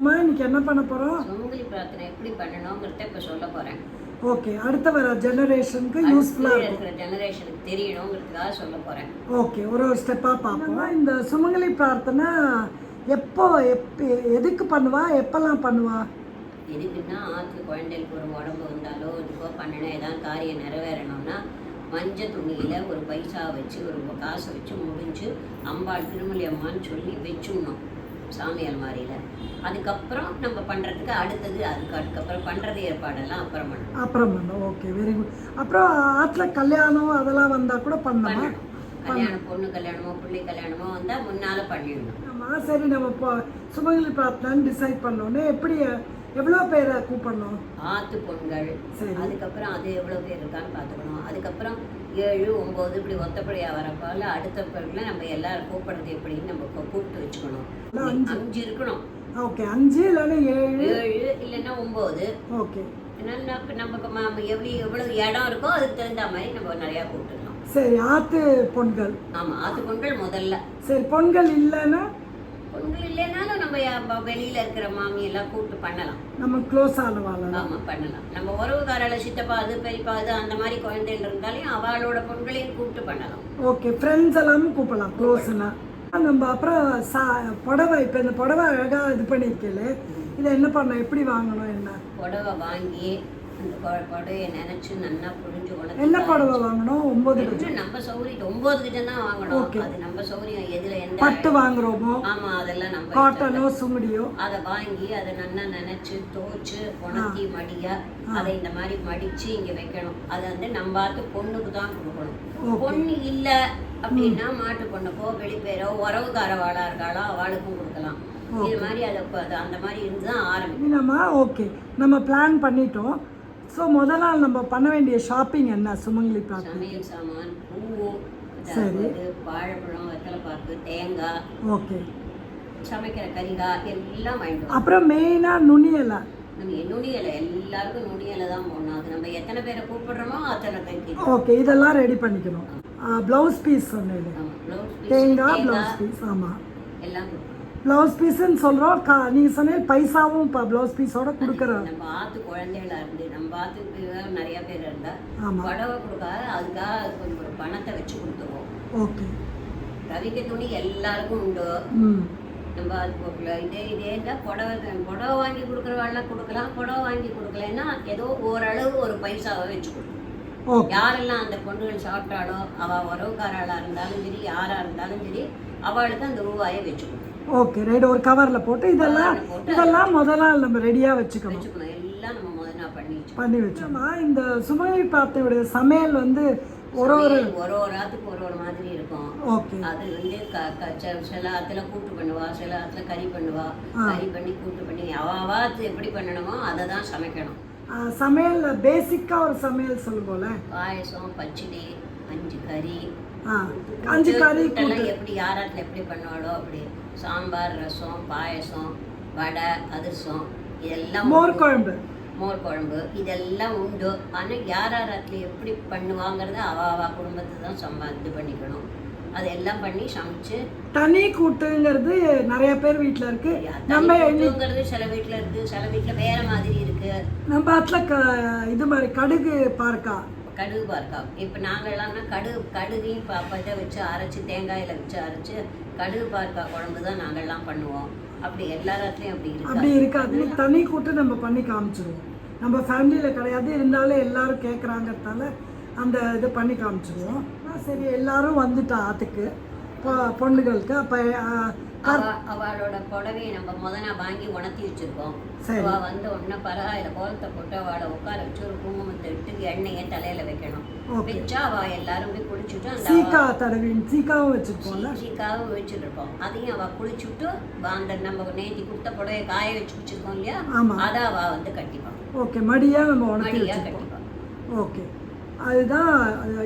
அம்மா இன்னைக்கு என்ன பண்ண போறோம்? சுமங்கலி பிரார்த்தனை எப்படி பண்ணணுங்கிறத இப்போ சொல்ல போகிறேன் ஓகே அடுத்த வர ஜெனரேஷனுக்கு யூஸ்ஃபுல்லா இருக்கும். இருக்கிற ஜெனரேஷனுக்கு தெரியணுங்கிறதுக்காக சொல்ல போகிறேன் ஓகே ஒரு ஒரு ஸ்டெப்பா பார்ப்போம். இந்த சுமங்கலி பிரார்த்தனை எப்போ எப்ப எதுக்கு பண்ணுவா? எப்பெல்லாம் பண்ணுவா? எதுக்குன்னா ஆற்றுல குழந்தைகளுக்கு ஒரு உடம்பு வந்தாலோ இதுக்கோ பண்ணணும் ஏதாவது காரியம் நிறைவேறணும்னா மஞ்சள் துணியில் ஒரு பைசா வச்சு ஒரு காசை வச்சு முடிஞ்சு அம்பாள் திருமலி அம்மான்னு சொல்லி வச்சுடணும். சாமி அலமாரியில் அதுக்கப்புறம் நம்ம பண்ணுறதுக்கு அடுத்தது அதுக்கு அதுக்கப்புறம் பண்ணுறது ஏற்பாடெல்லாம் அப்புறம் பண்ணணும் அப்புறம் பண்ணோம் ஓகே வெரி குட் அப்புறம் ஆற்றுல கல்யாணம் அதெல்லாம் வந்தா கூட பண்ணலாமா பண்ணணும். கல்யாணம் பொண்ணு கல்யாணமோ பிள்ளை கல்யாணமோ வந்தால் முன்னால் பண்ணிடணும். ஆமா சரி நம்ம இப்போ சுமங்கலி பிரார்த்தனைன்னு டிசைட் பண்ணோன்னே எப்படி எவ்வளோ பேரை கூப்பிடணும்? ஆத்து பொண்கள். சரி. அதுக்கப்புறம் அது எவ்வளோ பேர் இருக்கான்னு பார்த்துக்கணும். அதுக்கப்புறம் ஏழு ஒம்பது இப்படி ஒத்தப்படியாக வரப்பால அடுத்த பிறகுல நம்ம எல்லாரும் கூப்பிடுறது எப்படின்னு நம்ம கூப்பிட்டு வச்சுக்கணும். அஞ்சு. இருக்கணும். ஓகே அஞ்சு இல்லைன்னா ஏழு. ஏழு இல்லைன்னா ஒம்பது ஓகே நமக்கு ம- எவ்வளோ எவ்வளோ இடம் இருக்கோ அதுக்கு தகுந்த மாதிரி நம்ம நிறையா கூப்பிட்டுக்கலாம். சரி ஆத்து பொண்கள். ஆமாம் ஆத்து பொண்கள் முதல்ல. சரி பொண்கள் இல்லைன்னா பொண்கள் இல்லைனாலும் நம்ம வெளியில இருக்கிற மாமி எல்லாம் கூப்பிட்டு பண்ணலாம். நம்ம க்ளோஸ் ஆனவாள் ஆமா பண்ணலாம். நம்ம உறவுக்காரால சித்தப்பா அது பெரியப்பா அது அந்த மாதிரி குழந்தைகள் இருந்தாலையும் அவளோட பொண்களையும் கூப்பிட்டு பண்ணலாம். ஓகே ஃப்ரெண்ட்ஸ் எல்லாமே கூப்பிடலாம் க்ளோஸ்னா நம்ம அப்புறம் சா புடவை இப்போ இந்த புடவை அழகாக இது பண்ணியிருக்கேளே இதை என்ன பண்ணணும் எப்படி வாங்கணும் என்ன? புடவை வாங்கி அந்த புடவைய நினைச்சு நல்லா புழிஞ்சு உனக்கு என்ன புடவை வாங்கணும்? ஒம்பது நம்ம சௌகரியம் ஒன்பது கிட்ட தான் வாங்கணும். அது நம்ம சௌகரியம் எதுல எந்த பட்டு வாங்குறோமோ? ஆமா அதெல்லாம் நம்ம காட்டனோ சுங்குடியோ அதை வாங்கி அதை நல்லா நினைச்சு தோச்சு உணர்த்தி மடியா அதை இந்த மாதிரி மடிச்சு இங்க வைக்கணும். அதை வந்து நம்ம பார்த்து பொண்ணுக்கு தான் கொடுக்கணும். பொண்ணு இல்ல அப்படின்னா மாட்டு பொண்ணுக்கோ வெளிப்பேரோ உறவுக்காரவாளா இருக்காளோ அவளுக்கும் கொடுக்கலாம். இது மாதிரி அதை அந்த மாதிரி இருந்து தான் ஆரம்பிக்கும். நம்ம ஓகே. நம்ம பிளான் பண்ணிட்டோம். ஸோ முதல் நாள் நம்ம பண்ண வேண்டிய ஷாப்பிங் என்ன? சுமங்கலி பிரார்த்தனை சாமான் பூ சரி. வாழைப்பழம் வெத்தலைப்பாக்கு தேங்காய் ஓகே. சமைக்கிற கறிகாய் எல்லாம் வாங்கிட்டு. அப்புறம் மெயினாக நுனியலை நம்ம நுனியலை எல்லாருக்கும் நுனியலை தான் போடணும். அது நம்ம எத்தனை பேரை கூப்பிடுறோமோ அத்தனை பேருக்கு ஓகே இதெல்லாம் ரெடி பண்ணிக்கணும். ப்ளவுஸ் பீஸ் சொன்னேன். ஆமா, தேங்காய் ப்ளவுஸ் பீஸ் ஆமாம் எல்லாம். ப்ளவுஸ் பீஸ்ன்னு சொல்கிறோம் கா நீங்கள் சொன்னீங்க பைசாவும் இப்போ ப்ளவுஸ் பீஸோட கொடுக்குறோம். நம்ம ஆத்து குழந்தைகளா இருந்து நம்ம ஆத்துக்கு நிறைய பேர் இருந்தா புடவை கொடுக்காத அதுக்காக கொஞ்சம் ஒரு பணத்தை வச்சு கொடுத்துருவோம். ஓகே. ரவிக்க துணி எல்லாருக்கும் உண்டு. நம்ம அது இதே இதே தான் புடவை. புடவை வாங்கி கொடுக்குறவாள்லாம் கொடுக்கலாம் புடவை வாங்கி கொடுக்கலன்னா ஏதோ ஓரளவு ஒரு பைசாவை வச்சு கொடுக்கணும் யாரெல்லாம் அந்த பொண்ணுகள் சாப்பிட்டாலோ அவள் உறவுக்காராளா இருந்தாலும் சரி யாரா இருந்தாலும் சரி அவளுக்கு அந்த ரூபாயை வச்சு கொடுக்கணும் ஓகே ரைட் ஒரு கவரில் போட்டு இதெல்லாம் இதெல்லாம் முதல் நாள் நம்ம ரெடியாக வச்சுக்கணும். முதல்ல பண்ணி வச்சோம்மா இந்த சுமங்கலி பிரார்த்தனையுடைய சமையல் வந்து ஒரு ஒரு சமையல் ஒரு ஒரு ஆத்துக்கு ஒரு ஒரு மாதிரி இருக்கும். ஓகே அது வந்து சில ஆத்துல கூட்டு பண்ணுவா சில ஆத்துல கறி பண்ணுவா. கறி பண்ணி கூட்டு பண்ணி அவ எப்படி பண்ணணுமோ அதை தான் சமைக்கணும் சமையலில் பேசிக்காக ஒரு சமையல் சொல்லுவோம்ல பாயசம் பச்சடி அஞ்சு கறி அஞ்சு கறி எப்படி யாராத்துல எப்படி பண்ணுவாளோ அப்படி. சாம்பார் ரசம் பாயசம் வடை அதிரசம் இதெல்லாம் மோர். குழம்பு. மோர் குழம்பு. இதெல்லாம் உண்டு. ஆனால் யார் யாராத்துல எப்படி பண்ணுவாங்கிறத அவ அவ குடும்பத்தை தான் சம்பா இது பண்ணிக்கணும். அதெல்லாம் பண்ணி சமைச்சு தனி கூட்டுங்கிறது நிறைய பேர் வீட்டில் இருக்கு. நம்ம கூட்டுங்கிறது சில வீட்டில் இருக்கு. சில வீட்டில் வேற மாதிரி இருக்கு. நம்ம க இது மாதிரி கடுகு பார்க்கா. கடுகு பார்க்கா. இப்போ நாங்கள்லாம்னா கடுகு கடுகையும் ப- இதை வச்சு அரைச்சி தேங்காயில் வச்சு அரைச்சு கடுகு பார்க்கா குழம்பு தான் நாங்கள்லாம் பண்ணுவோம். அப்படி எல்லாத்துலேயும் அப்படி இருக்கு அப்படி இருக்காது. தனி கூட்டு நம்ம பண்ணி காமிச்சிருவோம். நம்ம ஃபேமிலியில் கிடையாது. இருந்தாலும் எல்லாரும் கேட்குறாங்கிறதால அந்த இது பண்ணி காமிச்சிருவோம். சரி எல்லாரும் வந்துட்டா ஆத்துக்கு. பொ- பொண்ணுகளுக்கு. அப்போ அவ அவளோட புடவையை நம்ம முதல்ல வாங்கி உணர்த்தி வச்சிருக்கோம். சரி. அவ வந்த உடனே பரவாயில்ல கோலத்தை போட்டு அவளை உட்கார வச்சு ஒரு குங்குமத்தை இட்டு எண்ணெயை தலையில வைக்கணும். வச்சா அவ எல்லாரும் போய் குளிச்சுட்டு சீக்கா தடவி சீக்காவும் வச்சுருப்போம்ல சீக்காக வச்சுருப்போம் அதையும் அவ குளிச்சுட்டு அந்த நம்ம நேத்தி கொடுத்த புடவையை காய வச்சு வச்சிருக்கோம் இல்லையா ஆமாம் அதை அவ வந்து கட்டிப்பான் ஓகே மடியாக நம்ம வச்சுருப்போம் கட்டிப்பான் ஓகே அதுதான்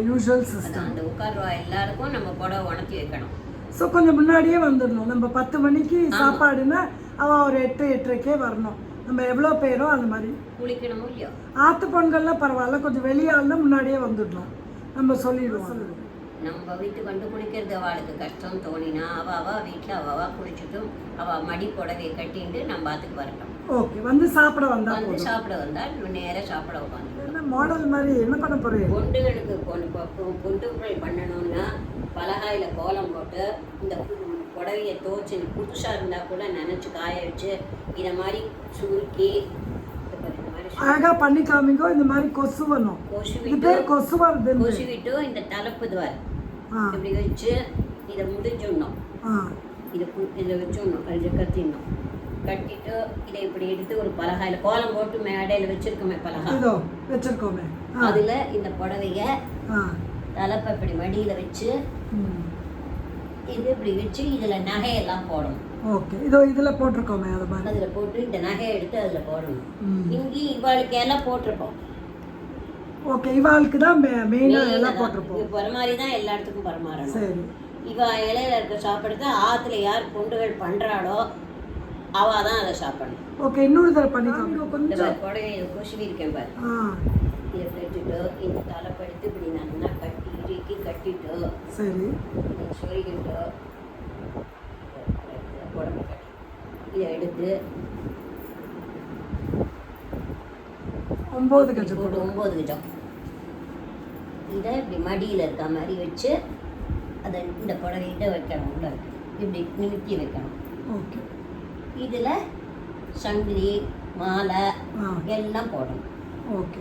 யூஷுவல் சிஸ்டம் அந்த உட்கார்வா எல்லாருக்கும் நம்ம புடவை உணர்த்தி வைக்கணும் ஸோ கொஞ்சம் முன்னாடியே வந்துடணும் நம்ம பத்து மணிக்கு சாப்பாடுனா அவள் ஒரு எட்டு எட்டரைக்கே வரணும் நம்ம எவ்வளோ பேரோ அந்த மாதிரி குளிக்கணுமோ இல்லையோ ஆத்து பொண்கள்லாம் பரவாயில்ல கொஞ்சம் வெளியாள்னா முன்னாடியே வந்துடணும் நம்ம சொல்லிடுவோம். நம்ம வீட்டுக்கு வந்து குளிக்கிறது அவளுக்கு கஷ்டம் தோணினா அவ அவ வீட்டில் அவ அவ குளிச்சுட்டும் அவ மடி புடவையை கட்டிட்டு நம்ம அதுக்கு வரட்டும். ஓகே வந்து சாப்பிட வந்தா வந்து சாப்பிட வந்தால் நேராக சாப்பிட உட்காந்து என்ன மாடல் மாதிரி என்ன பண்ண போறீங்க? பொண்டுகளுக்கு பொண்டுகள் பண்ணணும்னா பலகாயில கோலம் போட்டு இந்த புடவைய துவச்சி புதுசாக இருந்தால் கூட நினச்சி காய வச்சு இதை மாதிரி சுருக்கி இது அழகா பண்ணி காமிங்கோ இந்த மாதிரி கொசு வரணும் கொசு இது பேர் கொசு வருது கொசு விட்டு இந்த தலைப்பு இதுவார் ஆ. இப்படி வச்சு இதை முடிஞ்சிடணும். இதை இதில் வச்சிடணும். இதை கட்டிடணும் கட்டிட்டு இதை இப்படி எடுத்து ஒரு பலகாயில கோலம் போட்டு மேடையில் வச்சிருக்கோமே பலகா. இதோ வச்சிருக்கோமே. அதுல இந்த புடவைய தலைப்பை இப்படி மடியில வச்சு இது இப்படி வச்சு இதுல நகையெல்லாம் போடணும். ஓகே. இதோ இதுல போட்டிருக்கோமே அது மாதிரி. அதுல போட்டு இந்த நகையை எடுத்து அதுல போடணும். ம். இங்கேயும் இவாளுக்கு எல்லாம் போட்டிருப்போம். ஓகே இவாளுக்கு தான் மெயினாக மெயினா எல்லாம் தான். போட்டிருப்போம். இது பரிமாறி தான் எல்லா இடத்துக்கும் பரிமாறணும். சரி. இவ இலையில இருக்க சாப்பிடுறது ஆத்துல யார் பொண்டுகள் பண்றாளோ அவ தான் அதை சாப்பிடணும். ஓகே இன்னொரு தடவை பண்ணி காமிங்க. இந்த கொஞ்சம் பாரு, புடவையை கொசுவி இருக்கேன் பாரு. ஆ. இதை கட்டிட்டு இந்த தலைப்படுத்து இப்படி நல்லா கட்டி இறுக்கி கட்டிட்டு சரி. சொருகிட்டு உடம்பு இதை எடுத்து ஒம்பது கஜம் ஒரு ஒம்பது கஜம். இதை இப்படி மடியில் இருக்க மாதிரி வச்சு அதை இந்த புடவைகிட்ட வைக்கணும் உள்ள. இப்படி நிறுத்தி வைக்கணும். ஓகே. இதில் சங்கிலி மாலை எல்லாம் போடணும். ஓகே.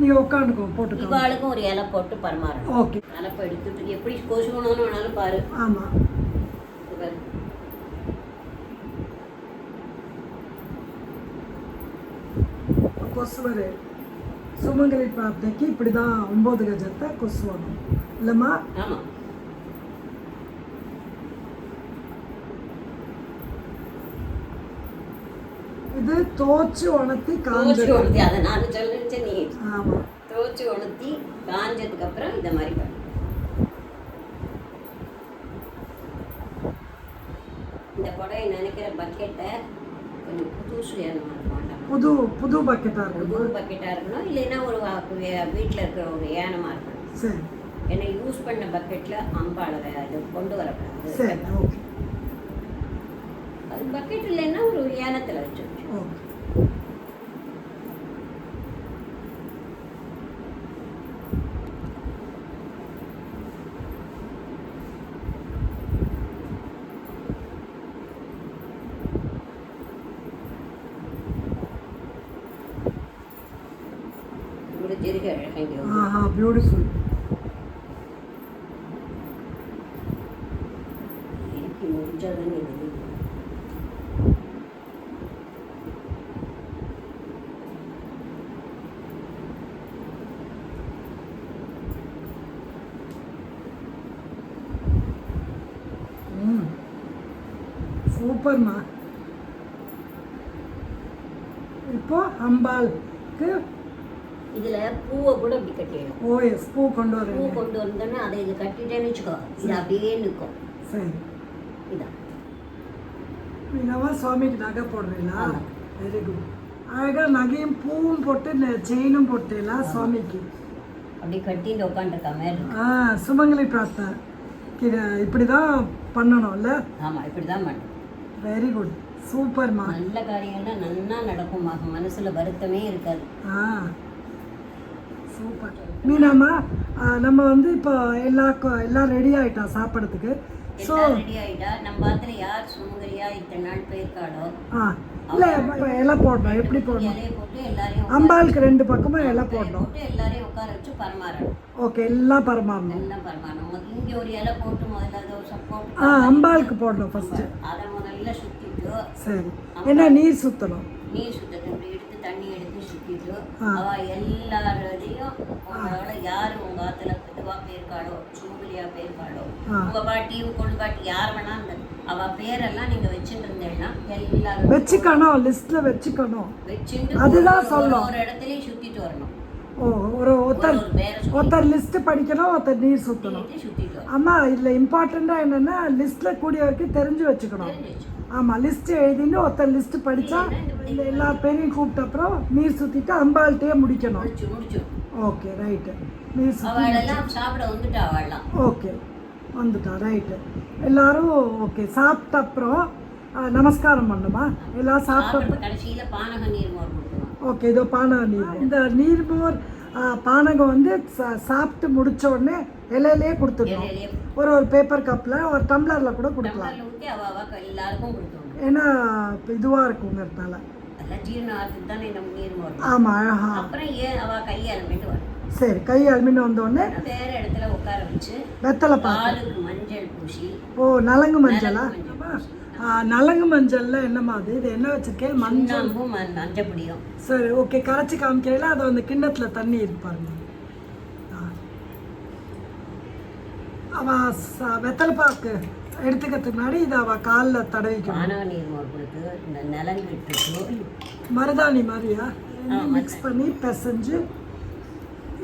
நீங்கள் உட்காந்துக்கோ போட்டுக்கோ. இவாளுக்கும் ஒரு இலை போட்டு பரிமாறணும். ஓகே. தலைப்பை எடுத்துட்டு எப்படி கொசுகணும்னு வேணாலும் பாரு. ஆமாம் இது பாரு. கொசுவரு. சுமங்கலி பிரார்த்தனைக்கு இப்படி தான் ஒம்பது கஜத்தை கொசு வரும் இல்லைம்மா? ஆமா. இது தோச்சு உணர்த்தி காஞ்சது. உணர்த்தி அதை நான் சொல்லிச்சேன் நீ. ஆமாம் தோச்சு உணர்த்தி காஞ்சதுக்கு அப்புறம் இந்த மாதிரி இந்த புடவை நினைக்கிற பக்கெட்டை கொஞ்சம் புது சுயமாக இருக்க வேண்டாம் புது புது பக்கெட்டாக புது இருக்குமா பக்கெட்டாக இருக்கணும். இல்லைன்னா ஒரு வீட்டில் இருக்கிற ஒரு ஏனமாக இருக்கணும். சரி. ஏன்னா யூஸ் பண்ண பக்கெட்டில் அம்பாளை வே- இது கொண்டு வரக்கூடாது. சரி ஓகே அது பக்கெட் இல்லைன்னா ஒரு ஏனத்தில் வச்சு ஓகே பியூட்டிஃபுல் சூப்பர்மா. இப்போ அம்பாளுக்கு இதுல பூவை கூட இப்படி கட்டிடணும். ஓஎஸ் பூ கொண்டு பூ வரீங்க கொண்டு வந்தோன்னா அதை இது கட்டிட்டேன்னு வச்சுக்கோ. இது அப்படியே நிற்கும். சரி. இதான். மீனவா சுவாமிக்கு நகை போடுறீங்களா. வெரி குட் அழகா நகையும் பூவும் போட்டு செயினும் போட்டீங்களா சுவாமிக்கு? அப்படி கட்டிட்டு உட்காந்துருக்க மாதிரி ஆ சுமங்கலி பிரார்த்தனை. இப்படி தான் பண்ணணும்ல? ஆமா இப்படி தான் பண்ணும் வெரி குட் சூப்பர்மா நல்ல காரியங்கள்லாம் நல்லா நடக்கும் மக- மனசுல வருத்தமே இருக்காது. ஆ. ஆ, நம்ம வந்து இப்போ எல்லா எல்லாம் ரெடி ஆயிட்டா சாப்பிட்றதுக்கு? ஸோ ரெடி ஆயிட்டா நம்ம பாத்துல யார் சுமங்கரியா இத்தனை நாள் போயிருக்காளோ? ஆ இல்லை இப்போ இலை போடணும். எப்படி போடணும்? போட்டு எல்லாரையும் அம்பாளுக்கு ரெண்டு பக்கமும் இலை போடணும். போட்டு எல்லாரையும் உட்கார வச்சு பரமாறணும். ஓகே எல்லாம் பரமாறணும். எல்லாம் பரமாறணும். இங்க ஒரு இலை போட்டு முதல்ல தோசை போட்டு ஆ அம்பாளுக்கு போடணும் ஃபஸ்ட்டு அதை முதல்ல சுத்திட்டு சரி. என்ன நீர் சுற்றணும் நீர் சுத்தத்தை இப்படி தண்ணி எடுத்து சுத்திட்டு. அவ எல்லாரையும் உங்களோட யாரு உங்க ஆத்துல இதுவா போயிருக்காளோ சுமங்கலியா போயிருக்காளோ. உங்க பாட்டி கொள்ளு பாட்டி யார் வேணா அந்த அவ பேரெல்லாம் நீங்க வச்சுட்டு இருந்தீங்கன்னா எல்லாரும் வச்சுக்கணும் லிஸ்ட்டில் வச்சுக்கணும் வச்சுட்டு அதுதான் சொல்லணும். ஒரு இடத்துலயும் சுத்திட்டு வரணும் ஒரு ஒருத்தர் ஒருத்தர் லிஸ்ட் படிக்கணும் ஒருத்தர் நீர் சுற்றணும் சுத்திட்டு சுத்திட்டு வரணும் ஆமா இதில் இம்பார்ட்டண்ட்டாக என்னென்னா லிஸ்ட்டில் கூடிய வரைக்கும் தெரிஞ்சு வச்சுக்கணும். ஆமாம் லிஸ்ட் எழுதிட்டு ஒருத்தர் லிஸ்ட் படித்தா இந்த எல்லா பேரையும் கூப்பிட்ட அப்புறம் நீர் சுற்றிட்டு அம்பாள்கிட்டயே முடிக்கணும். ஓகே ரைட்டு நீர் அவள்லாம். ஓகே வந்துட்டா ரைட்டு எல்லாரும் ஓகே சாப்பிட்ட அப்புறம் நமஸ்காரம் பண்ணுமா? எல்லாம் சாப்பிட்ட ஓகே இதோ பானக நீர் இந்த நீர்மோர் பானகம் வந்து சா- சாப்பிட்டு முடிச்ச உடனே இலையிலேயே கொடுத்துடணும். ஒரு ஒரு பேப்பர் கப்பில் ஒரு டம்ளரில் கூட கொடுக்கலாம். ஏன்னா இதுவாக இருக்குங்கிறதுனால ஆமாம் அழகா சரி கை அலுமின்னு வந்தோடனே வேற இடத்துல உட்கார வச்சு வெத்தலை பாக்கு. மஞ்சள் பூசி ஓ நலங்கு மஞ்சளா? நலங்கு மஞ்சள் மஞ்சள்ல என்னம்மா அது இது என்ன வச்சிருக்கேன் மஞ்சள். சுண்ணாம்பும் ம- மஞ்சப்பொடியும். சரி ஓகே கரைச்சி காமிக்கையில அது அந்த கிண்ணத்துல தண்ணி இருக்கு பாருங்க. அவ வெத்தலை பாக்கு எடுத்துக்கிறதுக்கு முன்னாடி இதை அவ காலில் நிலங்கிட்டு மருதாணி மாதிரியா? மிக்ஸ் பண்ணி பிசைஞ்சு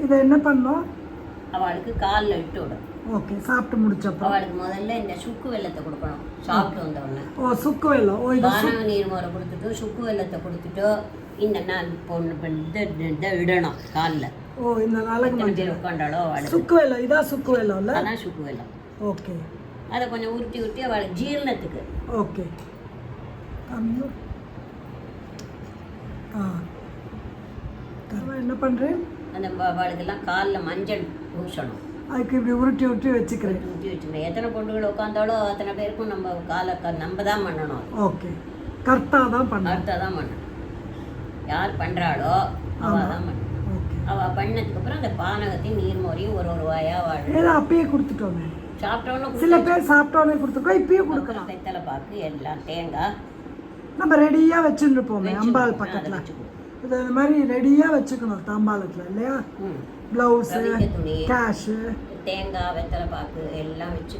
இதை என்ன பண்ணோம் அவளுக்கு காலில் இட்டு விடும் ஓகே சாப்பிட்டு முடிச்சப்போ அவளுக்கு முதல்ல இந்த சுக்கு வெள்ளத்தை கொடுக்கணும். சாப்பிட்டு வந்த உடனே ஓ சுக்கு வெல்லம். ஓ இது பானக நீர் மோரை கொடுத்துட்டு சுக்கு வெள்ளத்தை கொடுத்துட்டு இந்த நாள் பொண்ணு இதை இடணும் காலில். ஓ இந்த எத்தனை மஞ்சள் உட்காண்டாலோ சுக்கு வெல்லம். இதான் சுக்கு வெல்லம்ல? அதான் சுக்கு வெள்ளம் ஓகே. அதை கொஞ்சம் உருட்டி உருட்டி அவளுக்கு ஜீரணத்துக்கு. ஓகே. ஆ. என்ன பண்ணுறேன் அந்த அவளுக்கெல்லாம் காலில் மஞ்சள் பூசணும். அதுக்கு இப்படி உருட்டி உருட்டி வச்சுக்கிறேன். ஊற்றி வச்சுக்கணும் எத்தனை பொண்ணுகள் உட்காந்தாலோ அத்தனை பேருக்கும் நம்ம காலை நம்ம தான் பண்ணணும். ஓகே. கரெக்டாக தான் பண்ணேன் அடுத்த தான் பண்ணணும். யார் பண்ணுறாளோ அவள் தான் பண்ணணும். ஓகே. அவள் பண்ணதுக்கு அப்புறம் அந்த பானகத்தையும் நீர்மோரையும் ஒரு ஒரு வாயாக வாழ ஏதோ அப்பயே கொடுத்துட்டோமே. சாப்பிட்டோன்னு சில பேர் சாப்பிட்டோன்னே கொடுத்துருக்கோம் இப்பயும் கொடுக்கலாம். வெத்தலை பாக்கு எல்லாம் தேங்காய். நம்ம ரெடியாக வச்சுருப்போமே அம்பாள் பக்கத்தில். இது மாதிரி ரெடியாக வச்சுக்கணும் தாம்பாளத்தில் இல்லையா? ம். ப்ளவுஸு துணி கேஷு தேங்காய் வெத்தலை பாக்கு எல்லாம் வச்சு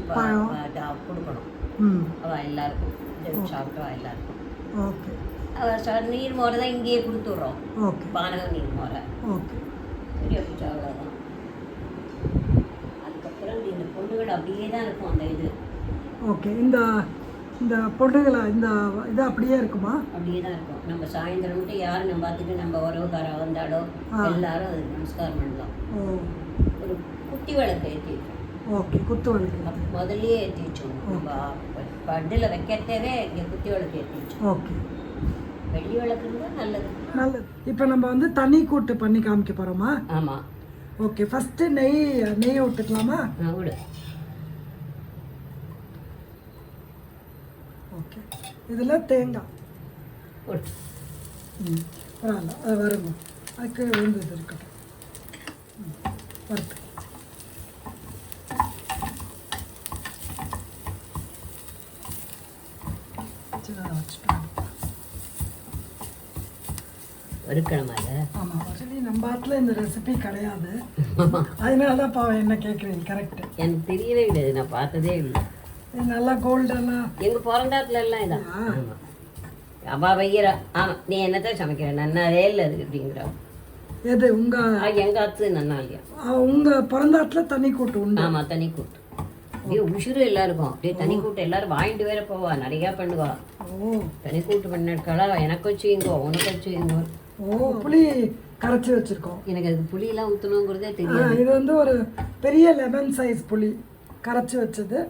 கொடுக்கணும் அவள் எல்லாருக்கும் இது சாப்பிட்டவா எல்லாருக்கும் ஓகே அவள் நீர் மோரை தான் இங்கேயே கொடுத்துட்றோம் ஓகே பானக நீர் மோரை ஓகே போச்சு அவ்வளோதான் அதுக்கப்புறம் இந்த பொண்ணுகள் அப்படியே தான் இருக்கும் அந்த இது ஓகே இந்த இந்த பொண்ணுகளை இந்த இது அப்படியே இருக்குமா? அப்படியே தான் இருக்கும். நம்ம சாயந்தரம் மட்டும் யார் நம்ம பார்த்துட்டு நம்ம உறவுக்கார வந்தாலோ எல்லாரும் அதுக்கு நமஸ்காரம் பண்ணலாம். ஓ. ஒரு குட்டி விளக்கு ஏற்றி ஓகே குத்து விளக்கு முதல்லயே ஏற்றி வச்சோம் நம்ம பட்டில் வைக்கிறதே இங்கே குத்தி விளக்கு ஏற்றி வச்சோம் ஓகே. வெள்ளி விளக்கு இருந்தால் நல்லது. நல்லது. இப்போ நம்ம வந்து தண்ணி கூட்டு பண்ணி காமிக்க போகிறோமா ஆமாம் ஓகே ஃபஸ்ட்டு நெய் நெய் விட்டுக்கலாமா விடு ஓகே இதில் தேங்காய் ம். பரவாயில்ல. அது வருங்க. அதுக்கு விழுந்தது இருக்கட்டும். ம், வறுத்து. வச்சுட்டோம் ஆமாம் ஆக்சுவலி நம்ம ஆட்டில் இந்த ரெசிபி கிடையாது. அதனால தான் பாவம் என்ன கேட்குறீங்க? கரெக்டு எனக்கு தெரியவே கிடையாது நான் பார்த்ததே இல்லை. நல்லா கோல்டெல்லாம் எங்கள் பிறந்தாத்துல எல்லாம் இதான். ஆ. ஆமாம் அவா வைக்கிறா ஆமாம் நீ என்னத்தான் சமைக்கிற? நன்னாவே இல்லை அது அப்படிங்கிறா. எது உங்கள் எங்கள் ஆத்து நன்னா இல்லையா உங்கள் பிறந்தாட்டில் தண்ணி கூட்டு உண்டு. ஆமாம் தனி கூட்டு. அப்படியே உசுறு எல்லாருக்கும் அப்படியே தனி கூட்டு எல்லாரும் வாங்கிட்டு வேற போவா நிறையா பண்ணுவா. தனி கூட்டு பண்ணிருக்காளா எனக்கு வச்சுங்கோ உனக்கு வச்சுங்கோ ஓ புளி கரைச்சி வச்சுருக்கோம். எனக்கு அதுக்கு புளியெல்லாம் ஊற்றணுங்கிறதே ஆ, தெரியாது. இது வந்து ஒரு பெரிய லெமன் சைஸ் புளி கரைச்சி வச்சது.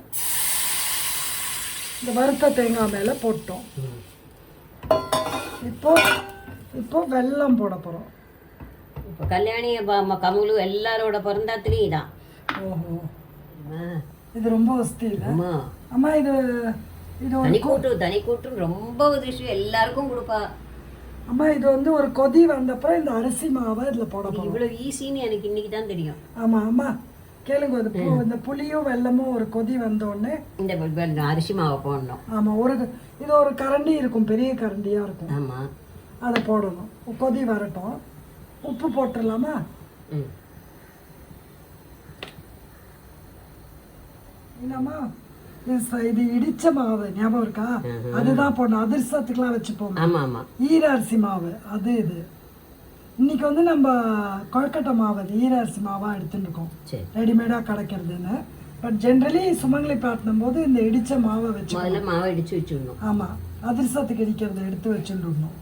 இந்த வறுத்த தேங்காய் மேலே போட்டோம். இப்போ இப்போ வெல்லம் போட போகிறோம் இப்போ கல்யாணி கமலு எல்லாரோட பிறந்தாத்துலேயும் இதான். ஓஹோ. ஆ, இது ரொம்ப வசதி இல்லை? அம்மா இது இது தனி கூட்டு தனி கூட்டு ரொம்ப உதிர்ச்சி எல்லாருக்கும் கொடுப்பா. அம்மா இது வந்து ஒரு கொதி வந்தப்புறம் இந்த அரிசி மாவை இதில் போட இவ்வளோ ஈஸின்னு எனக்கு இன்னைக்கு தான் தெரியும். ஆமாம் அம்மா. கேளுங்க பு- இந்த புளியும் வெல்லமும் ஒரு கொதி வந்த உடனே இந்த அரிசி மாவை போடணும். ஆமாம் ஒரு இது ஒரு கரண்டி இருக்கும் பெரிய கரண்டியாக இருக்கும். ஆமாம் அதை போடணும். கொதி வரட்டும். உப்பு போட்டுடலாமா? ம். என்னம்மா? இது இடிச்ச மாவு ஞாபகம் இருக்கா? அதுதான் போடணும். அதிர்சத்துக்குலாம் வச்சுப்போம். ஆமாம் ஆமாம் ஈர அரிசி மாவு அது இது. இன்னைக்கு வந்து நம்ம கொழக்கட்டை மாவு அது ஈர அரிசி மாவாக சரி. ரெடிமேடாக கிடைக்கிறதுன்னு பட் ஜென்ரலி சுமங்கலி பாட்டினும் போது இந்த இடிச்ச மாவை வச்சு மாவை இடிச்சு வச்சுடணும். ஆமாம் அதிர்சத்துக்கு இடிக்கிறத எடுத்து வச்சுட்டுருந்தோம்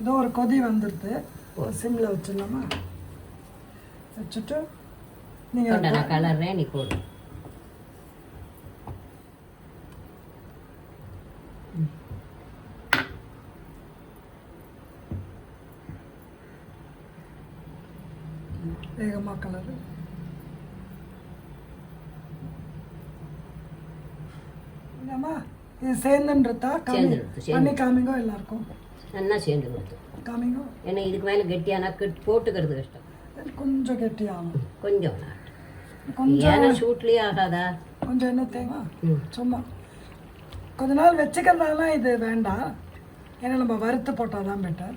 இதோ ஒரு கொதி வந்துடுது. சிம்மில் வச்சிடலாமா? வச்சுட்டு நீங்கள் கலர்றேன் நீ போடு. வேகமாக கலரு என்னம்மா இது சேர்ந்துன்றதா. பண்ணி காமிங்கோ எல்லாருக்கும்? நல்லா சேர்ந்து கொடுத்து காமிங்கோ? ஏன்னா இதுக்கு மேலே கெட்டியானா கட் போட்டுக்கிறது கஷ்டம். கொஞ்சம் கெட்டியாகும். கொஞ்சம் கொஞ்சம் ஷூட்லேயே ஆகாதா? கொஞ்சம் என்ன தேவை? ம். சும்மா. கொஞ்ச நாள் வச்சுக்கிறதால இது வேண்டாம். ஏன்னா நம்ம வறுத்து போட்டால் தான் பெட்டர்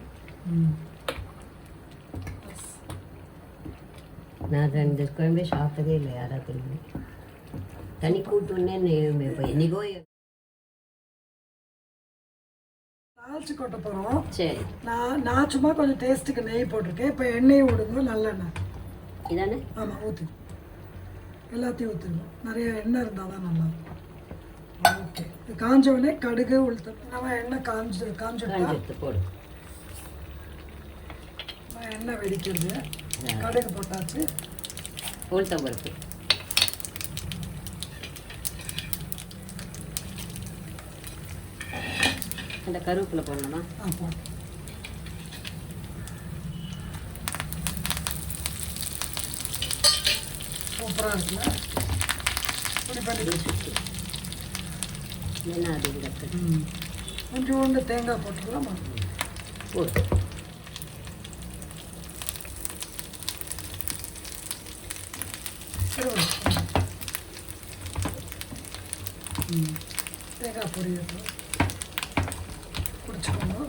நான் ரெண்டு குழம்பே சாப்பிட்டதே இல்லை யாராவது தனி கூட்டுன்னே இப்போ என்னைக்கோ தாளிச்சு கொட்ட போகிறோம் சரி. நான் நான் சும்மா கொஞ்சம் டேஸ்ட்டுக்கு நெய் போட்டிருக்கேன். இப்போ எண்ணெய் விடுங்க நல்லெண்ணெய். இதானே? ஆமாம் ஊற்றி எல்லாத்தையும் ஊற்றிடணும் நிறைய எண்ணெய் இருந்தால் தான் நல்லா ஓகே. இது காஞ்ச உடனே கடுகு உளுத்தம். நம்ம எண்ணெய் காஞ்சு காஞ்சி எடுத்து போடு. நம்ம எண்ணெய் வெடிக்கிறது. கடுகு போட்டாச்சு. உளுத்தம் பருப்பு. அந்த கருவேப்பிலை போடணுமா? ஆ போட்டு சூப்பராக இருக்குல்ல? இப்படி பண்ணி என்ன அது கொஞ்சோண்டு தேங்காய் போட்டுக்கலாமா? போடு. പൊടിയിട്ട് കുടിച്ചുകൊണ്ട്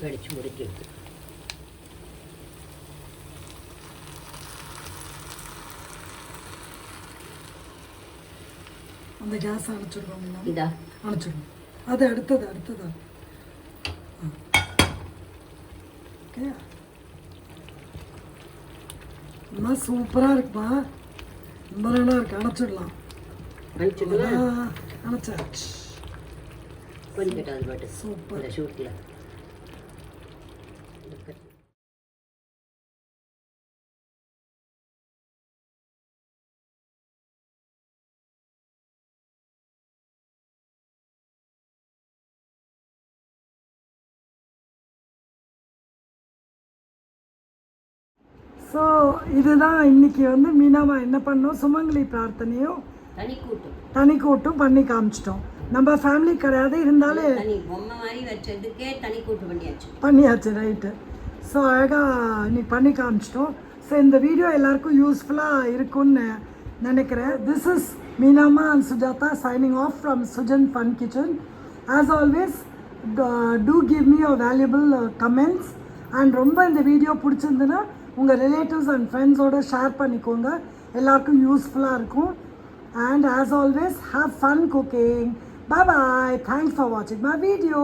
മേടിച്ചു ഗ്യാസ് അണച്ചിടണം അണച്ചിടണം അതെ അടുത്തത് അടുത്തതാണ് அம்மா சூப்பராக இருக்குப்பா. ரொம்ப நல்லா இருக்கு. அணைச்சிடலாம். பாட்டு. சூப்பர். ஷூட்டில் இதுதான் இன்னைக்கு வந்து மீனாமா என்ன பண்ணோம்? சுமங்கலி பிரார்த்தனையும் தனி கூட்டு தனி கூட்டும் பண்ணி காமிச்சிட்டோம். நம்ம ஃபேமிலி கிடையாது இருந்தாலும் பண்ணியாச்சு. பண்ணியாச்சு ரைட்டு ஸோ அழகாக இன்னைக்கு பண்ணி காமிச்சிட்டோம். ஸோ இந்த வீடியோ எல்லாருக்கும் யூஸ்ஃபுல்லாக இருக்கும்னு நினைக்கிறேன். This is Meenama and Sujatha signing off from Sujan fun kitchen as always do give me a valuable comments and ரொம்ப இந்த வீடியோ பிடிச்சிருந்துன்னா உங்கள் ரிலேட்டிவ்ஸ் அண்ட் ஃப்ரெண்ட்ஸோடு ஷேர் பண்ணிக்கோங்க எல்லாருக்கும் யூஸ்ஃபுல்லாக இருக்கும் and as always have fun cooking bye bye thanks for வாட்சிங் my video